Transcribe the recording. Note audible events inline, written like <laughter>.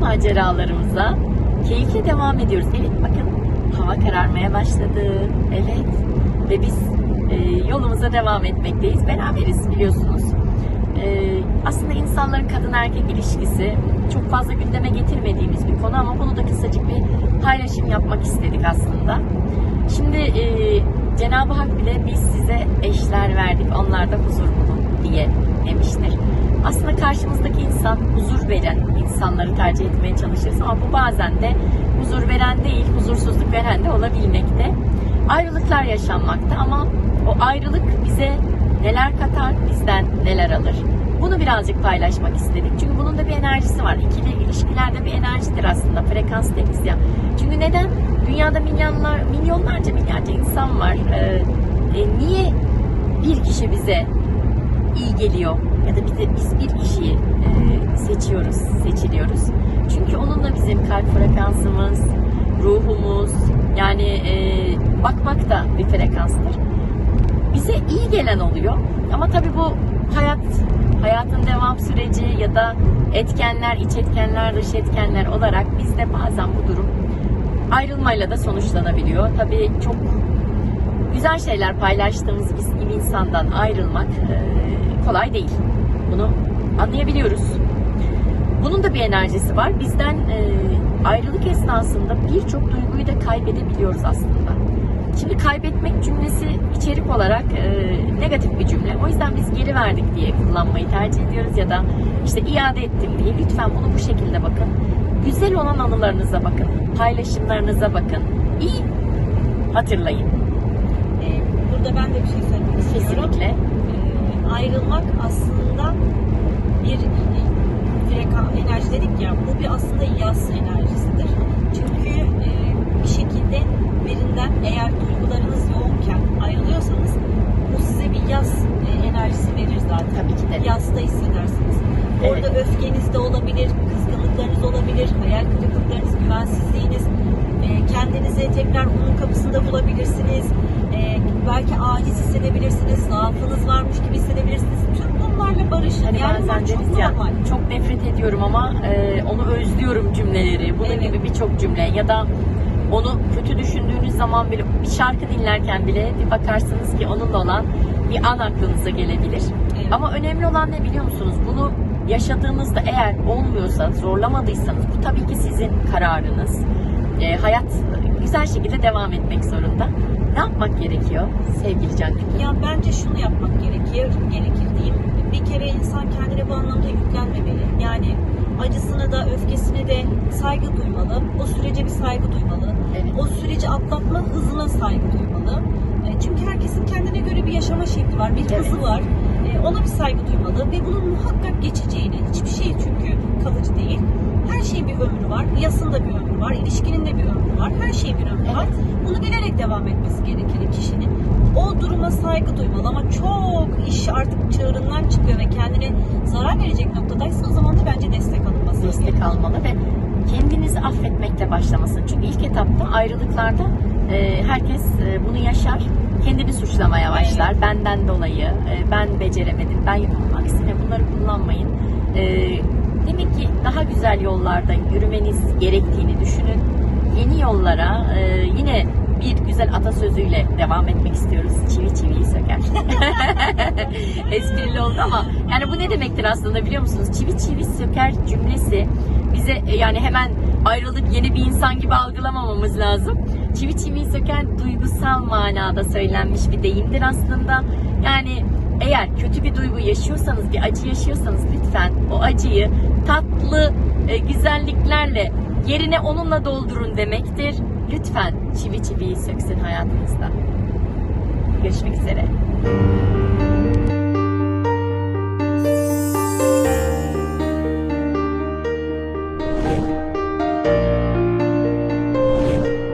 maceralarımıza keyifle devam ediyoruz. Evet bakın hava kararmaya başladı. Evet ve biz e, yolumuza devam etmekteyiz. Beraberiz biliyorsunuz. E, aslında insanların kadın erkek ilişkisi çok fazla gündeme getirmediğimiz bir konu ama bunu da kısacık bir paylaşım yapmak istedik aslında. Şimdi e, Cenab-ı Hak bile biz size eşler verdik, onlar da huzur bulun diye demiştir. Aslında insan huzur veren insanları tercih etmeye çalışırız ama bu bazen de huzur veren değil, huzursuzluk veren de olabilmekte. Ayrılıklar yaşanmakta ama o ayrılık bize neler katar, bizden neler alır. Bunu birazcık paylaşmak istedik. Çünkü bunun da bir enerjisi var. İkili ilişkilerde bir enerjidir aslında. Frekans deriz ya. Çünkü neden? Dünyada milyonlar, milyonlarca milyarca insan var. Ee, e, niye bir kişi bize iyi geliyor ya da bize biz bir kişiyi e, seçiyoruz, seçiliyoruz. Çünkü onunla bizim kalp frekansımız, ruhumuz yani e, bakmak da bir frekanstır. Bize iyi gelen oluyor ama tabii bu hayat hayatın devam süreci ya da etkenler, iç etkenler, dış etkenler olarak bizde bazen bu durum ayrılmayla da sonuçlanabiliyor. Tabii çok güzel şeyler paylaştığımız biz gibi insandan ayrılmak e, kolay değil. Bunu anlayabiliyoruz. Bunun da bir enerjisi var. Bizden e, ayrılık esnasında birçok duyguyu da kaybedebiliyoruz aslında. Şimdi kaybetmek cümlesi içerik olarak e, negatif bir cümle. O yüzden biz geri verdik diye kullanmayı tercih ediyoruz ya da işte iade ettim diye. Lütfen bunu bu şekilde bakın. Güzel olan anılarınıza bakın. Paylaşımlarınıza bakın. İyi hatırlayın. Burada ben de bir şey söylemek istiyorum. Kesinlikle. Ee, ayrılmak aslında bir frekan enerji dedik ya bu bir aslında yaz enerjisidir. Çünkü e, bir şekilde birinden eğer duygularınız yoğunken ayrılıyorsanız bu size bir yaz e, enerjisi verir zaten. Tabii ki de. Yazda hissedersiniz. Orada Evet. öfkeniz de olabilir, kızgınlıklarınız olabilir, hayal kırıklıklarınız, güvensizliğiniz, e, kendinizi tekrar onun kapısında bulabilirsiniz. E, belki aciz hissedebilirsiniz, zaafınız varmış gibi hissedebilirsiniz. Tüm bunlarla barışın. Hani yani bazen çok ya normal. çok nefret ediyorum ama e, onu özlüyorum cümleleri. Bunun Evet. gibi birçok cümle ya da onu kötü düşündüğünüz zaman bile bir şarkı dinlerken bile bir bakarsınız ki onunla olan bir an aklınıza gelebilir. Evet. Ama önemli olan ne biliyor musunuz? Bunu yaşadığınızda eğer olmuyorsa, zorlamadıysanız bu tabii ki sizin kararınız. E, hayat güzel şekilde devam etmek zorunda. Ne yapmak gerekiyor sevgili Can? Ya bence şunu yapmak gerekir, gerekir diyeyim. Bir kere insan kendine bu anlamda yüklenmemeli. Yani acısına da öfkesine de saygı duymalı. O sürece bir saygı duymalı. Evet. O süreci atlatma hızına saygı duymalı. E, Çünkü herkesin kendine göre bir yaşama şekli var, bir Evet. hızı var. E, Ona bir saygı duymalı ve bunun muhakkak geçeceğini, hiçbir şey çünkü kalıcı değil. Her şeyin bir ömrü var. Yasında bir ömrü var, ilişkinin de bir ömrü var. Her şeyin bir ömrü var. Bunu bilerek devam etmesi gerekir kişinin. O duruma saygı duymalı ama çok iş artık çığırından çıkıyor ve kendine zarar verecek noktadaysa o zaman da bence destek alınması destek gerekiyor. almalı ve kendinizi affetmekle başlamasın. Çünkü ilk etapta ayrılıklarda e, herkes e, bunu yaşar. Kendini suçlamaya başlar. Benden dolayı e, ben beceremedim, ben yapamam. Aksine bunları kullanmayın. E, demek ki daha güzel yollarda yürümeniz gerektiğini düşünün. Yeni yollara e, yine bir güzel atasözüyle devam etmek istiyoruz. Çivi çiviyi söker. <laughs> Esprili oldu ama yani bu ne demektir aslında biliyor musunuz? Çivi çivi söker cümlesi bize e, yani hemen ayrılık yeni bir insan gibi algılamamamız lazım. Çivi çiviyi söker duygusal manada söylenmiş bir deyimdir aslında. Yani eğer kötü bir duygu yaşıyorsanız, bir acı yaşıyorsanız lütfen o acıyı tatlı e, güzelliklerle yerine onunla doldurun demektir. Lütfen çivi çiviyi söksün hayatınızda. Görüşmek üzere.